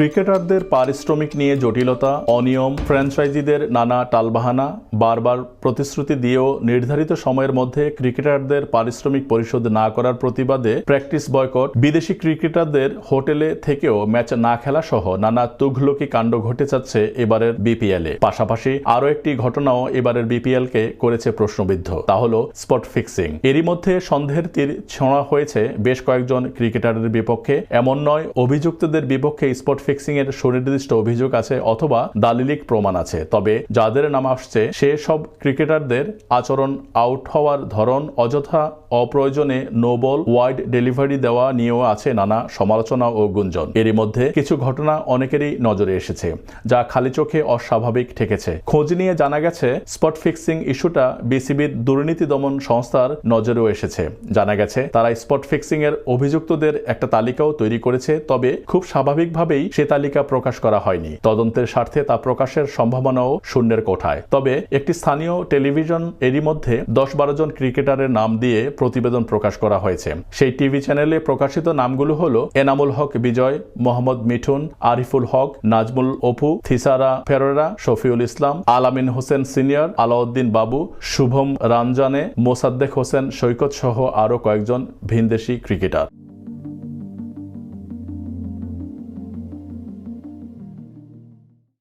ক্রিকেটারদের পারিশ্রমিক নিয়ে জটিলতা, অনিয়ম, ফ্র্যাঞ্চাইজিদের নানা টালবাহানা, বারবার প্রতিশ্রুতি দিয়েও নির্ধারিত সময়ের মধ্যে ক্রিকেটারদের পারিশ্রমিক পরিশোধ না করার প্রতিবাদে প্র্যাকটিস বয়কট, বিদেশি ক্রিকেটারদের হোটেলে থেকেও ম্যাচ না খেলা সহ নানা তুঘলকি কাণ্ড ঘটে যাচ্ছে এবারের বিপিএল এ। পাশাপাশি আরও একটি ঘটনাও এবারের বিপিএল কে করেছে প্রশ্নবিদ্ধ। তা হল স্পট ফিক্সিং। এরই মধ্যে সন্দেহের তীর ছোঁড়া হয়েছে বেশ কয়েকজন ক্রিকেটারের বিপক্ষে। এমন নয়, অভিযুক্তদের বিপক্ষে স্পট ফিক্সিং এর সুনির্দিষ্ট অভিযোগ আছে অথবা দালিলিক প্রমাণ আছে। তবে যাদের নাম আসছে সে সব ক্রিকেটারদের আচরণ আউট হওয়ার ধরন অযথা অপ্রয়োজনে নো বল ওয়াইড ডেলিভারি দেওয়া নিয়েও আছে নানা সমালোচনা ও গুঞ্জন। এরই মধ্যে কিছু ঘটনা অনেকেরই নজরে এসেছে, যা খালি চোখে অস্বাভাবিক ঠেকেছে। খোঁজ নিয়ে জানা গেছে, স্পট ফিক্সিং ইস্যুটা বিসিবির দুর্নীতি দমন সংস্থার নজরেও এসেছে। জানা গেছে, তারা স্পট ফিক্সিং এর অভিযুক্তদের একটা তালিকাও তৈরি করেছে, তবে খুব স্বাভাবিকভাবেই সে তালিকা প্রকাশ করা হয়নি। তদন্তের স্বার্থে তা প্রকাশের সম্ভাবনাও শূন্যের কোঠায়। তবে একটি স্থানীয় টেলিভিশন এরই মধ্যে দশ বারো জন ক্রিকেটারের নাম দিয়ে প্রতিবেদন প্রকাশ করা হয়েছে। সেই টিভি চ্যানেলে প্রকাশিত নামগুলো হলো এনামুল হক বিজয়, মোহাম্মদ মিঠুন, আরিফুল হক, নাজমুল অপু, থিসারা ফেরোরা, শফিউল ইসলাম, আলামিন হোসেন সিনিয়র, আলাউদ্দিন বাবু, শুভম রামজানে মোসাদ্দেক হোসেন সৈকত সহ আরও কয়েকজন ভিনদেশি ক্রিকেটার।